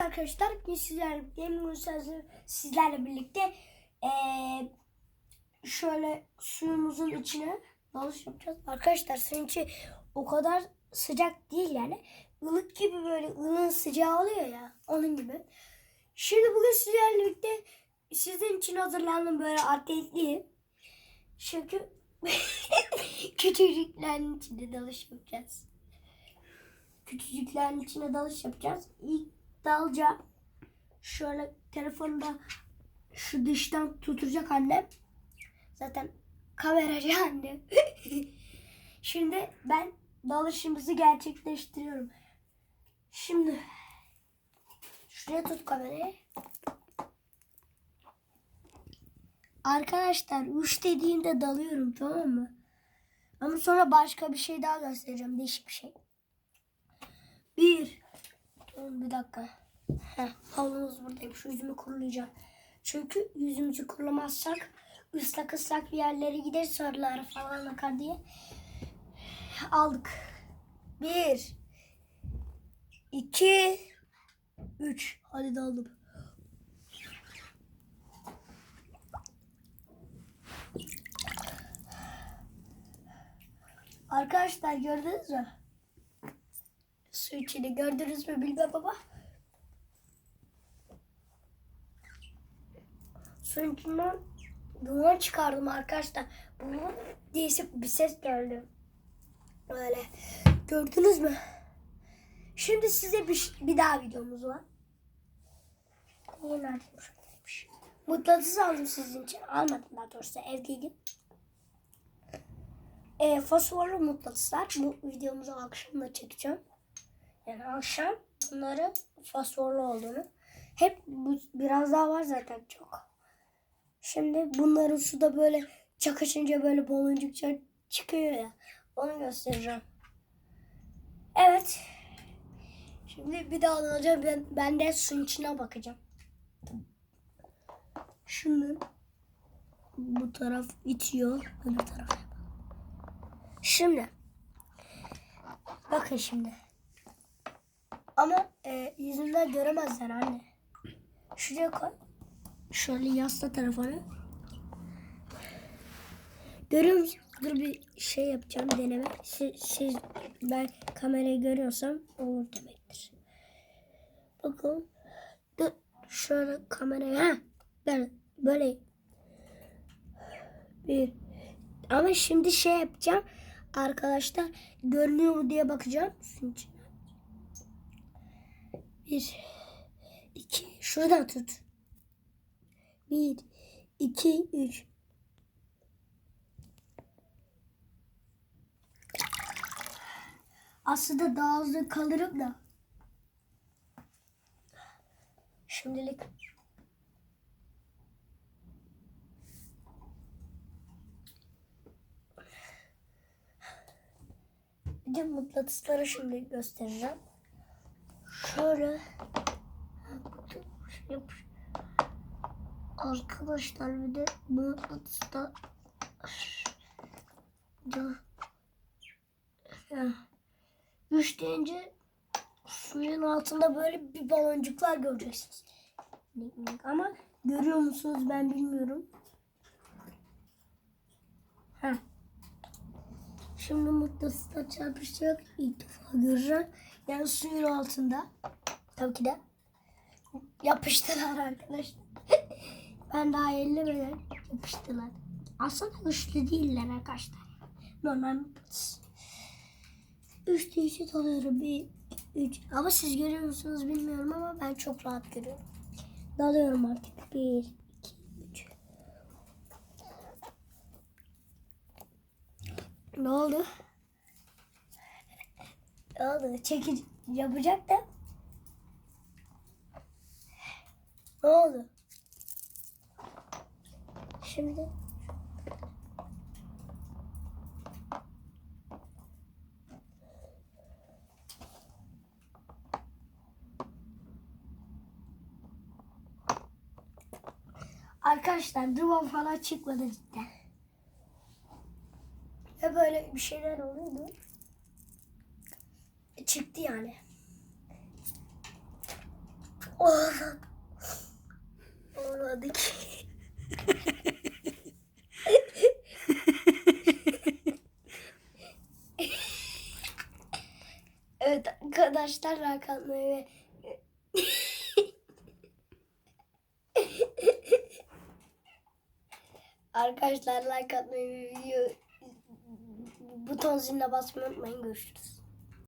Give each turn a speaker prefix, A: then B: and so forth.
A: Arkadaşlar bugün sizlerle sözü sizlerle birlikte eee, şöyle suyumuzun içine dalış yapacağız. Arkadaşlar suyun içi o kadar sıcak değil yani. ılık gibi böyle ılığın sıcağı oluyor ya onun gibi. Şimdi bugün sizlerle birlikte sizin için hazırlandım böyle atletliyim. Çünkü küçücüklerin içinde dalış yapacağız. Küçücüklerin içine dalış yapacağız. İlk dalacağım. Şöyle telefonda şu dıştan tutacak annem. Zaten kameracı annem. Şimdi ben dalışımızı gerçekleştiriyorum. Şimdi şuraya tut kamerayı. Arkadaşlar uç dediğimde dalıyorum tamam mı? Ama sonra başka bir şey daha göstereceğim. Değişik bir şey. Bir. Bir dakika. Heh, havlumuz buradayım. Şu yüzümü kurulayacağım. Çünkü yüzümüzü kurulamazsak ıslak ıslak bir yerlere gider sarılar falan akar diye. Aldık. Bir. iki, Üç. Hadi daldım. Arkadaşlar gördünüz mü? Su içini gördünüz mü bilmem ama. Suyun içinden duman çıkardım arkadaşlar. Bunun değişik bir ses geldi. Öyle. Gördünüz mü? Şimdi size bir, bir daha videomuz var. Yine nerede şuradaymış. Mutlatısı aldım sizin için. Almadım daha doğrusu evdeydim. E, fosforlu mutlatıslar. Bu videomuzu akşam da çekeceğim. Yani akşam bunları fosforlu olduğunu. Hep bu, biraz daha var zaten çok. Şimdi bunların suda böyle çakışınca böyle baloncukça çıkıyor ya. Onu göstereceğim. Evet. Şimdi bir daha alacağım. Ben, ben de suyun içine bakacağım. Şimdi bu taraf itiyor. Öbür taraf yapalım. Şimdi bakın şimdi. Ama e, yüzümden göremezler anne. Şuraya koy. Şöyle yasla tarafını. Görüyor musun? Dur bir şey yapacağım deneme. Siz, siz ben kamerayı görüyorsam olur demektir. Bakın. Dur. Şöyle kameraya. Ha. Böyle. Böyle. Bir. Ama şimdi şey yapacağım. Arkadaşlar görünüyor mu diye bakacağım. Suyun içine. Bir. iki. Şuradan tut. Bir. iki, Üç. Aslında daha hızlı kalırım da. Şimdilik Bir de mıknatısları şimdi göstereceğim. Şöyle. Arkadaşlar bir de bu mıknatısta Ya. Üç deyince suyun altında böyle bir baloncuklar göreceksiniz. Ama görüyor musunuz ben bilmiyorum. Heh. Şimdi mıknatısla çarpışacak ilk defa göreceğim. Yani suyun altında. Tabii ki de. Yapıştılar arkadaşlar. ben daha ellemeden yapıştılar. Aslında güçlü değiller arkadaşlar. Normal mıknatıs. Üç değişik alıyorum. Bir, üç. Ama siz görüyor musunuz bilmiyorum ama ben çok rahat görüyorum. Dalıyorum artık. Bir, iki, üç. Ne oldu? Ne oldu? Çekici yapacak da. Ne oldu? Şimdi Arkadaşlar duman falan çıkmadı cidden. Böyle bir şeyler oluyordu. Çıktı yani. Olmadı. Olmadı evet arkadaşlar Hakan ve Arkadaşlar like atmayı, video buton ziline basmayı unutmayın. Görüşürüz.